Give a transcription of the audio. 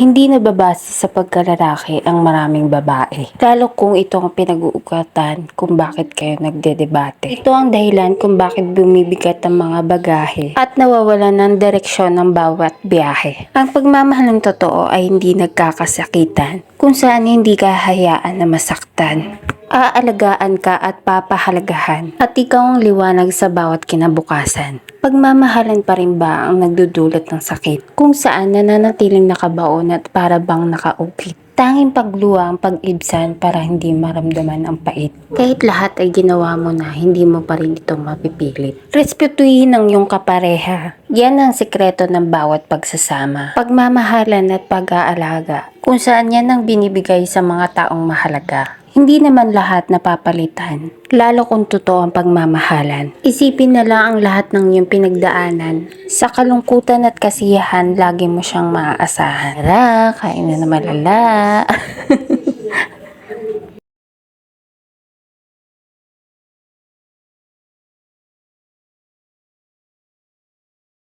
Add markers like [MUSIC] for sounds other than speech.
Hindi nababase sa pagkalalaki ang maraming babae. Lalo kung ito ang pinag-uugatan kung bakit kayo nagdedebate. Ito ang dahilan kung bakit bumibigat ang mga bagahe at nawawalan ng direksyon ng bawat biyahe. Ang pagmamahal ng totoo ay hindi nagkakasakitan kung saan hindi ka hayaan na masaktan. Aalagaan ka at papahalagahan at ikaw ang liwanag sa bawat kinabukasan. Pagmamahalan pa rin ba ang nagdudulot ng sakit kung saan nananatiling nakabaon at para bang nakaukit? Tanging pagluwa ang pag-ibsan para hindi maramdaman ang pait. Kahit lahat ay ginawa mo na, hindi mo pa rin ito mapipilit. Respetuhin ang iyong kapareha. Yan ang sikreto ng bawat pagsasama. Pagmamahalan at pag-aalaga. Kung saan yan ang binibigay sa mga taong mahalaga. Hindi naman lahat napapalitan, lalo kung totoo ang pagmamahalan. Isipin na lang ang lahat ng iyong pinagdaanan. Sa kalungkutan at kasiyahan, lagi mo siyang maaasahan. Tara, kain na na malala. [LAUGHS]